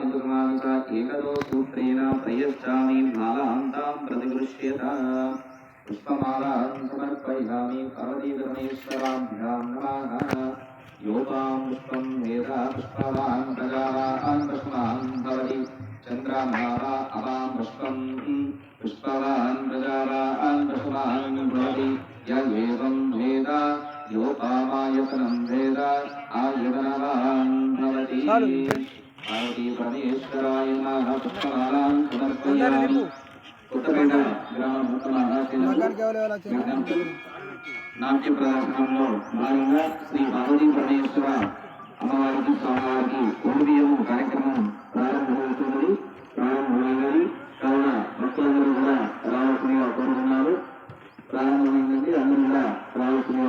నవాని చ ఏకదో సూత్రేణ ప్రయచ్చామి మాలాంతాం ప్రతిగృహ్యత పుష్పమాలాం సమర్పయామి పార్వతీపరమేశ్వరాభ్యాం నమః. యోగాం పుష్పం వేద పుష్పవాన్ ప్రజావాన్ పుష్పవాన్ భవతి. చంద్రమాలా అవాం పుష్పం పుష్పవాన్ ప్రజావాన్ పుష్పవాన్ భవతి. యేవం వేద యోపామాయతనం వేద ఆయుధనవాన్ భవతి. పరమేశ్వరాయ పుష్పమాలాం సమర్పయామి కొత్తపేట గ్రామ నాట్య ప్రదర్శనంలో భాగంగా శ్రీ భగవతి పరమేశ్వర అమ్మవారికి స్వామివారికి ఓడియం కార్యక్రమం ప్రారంభమవుతున్నది. ప్రారంభమైనది. కావున భక్తులందరూ కూడా రావాల్సిందిగా కోరుతున్నారు ప్రారంభమైందంటే అందరూ కూడా రావాల్సింది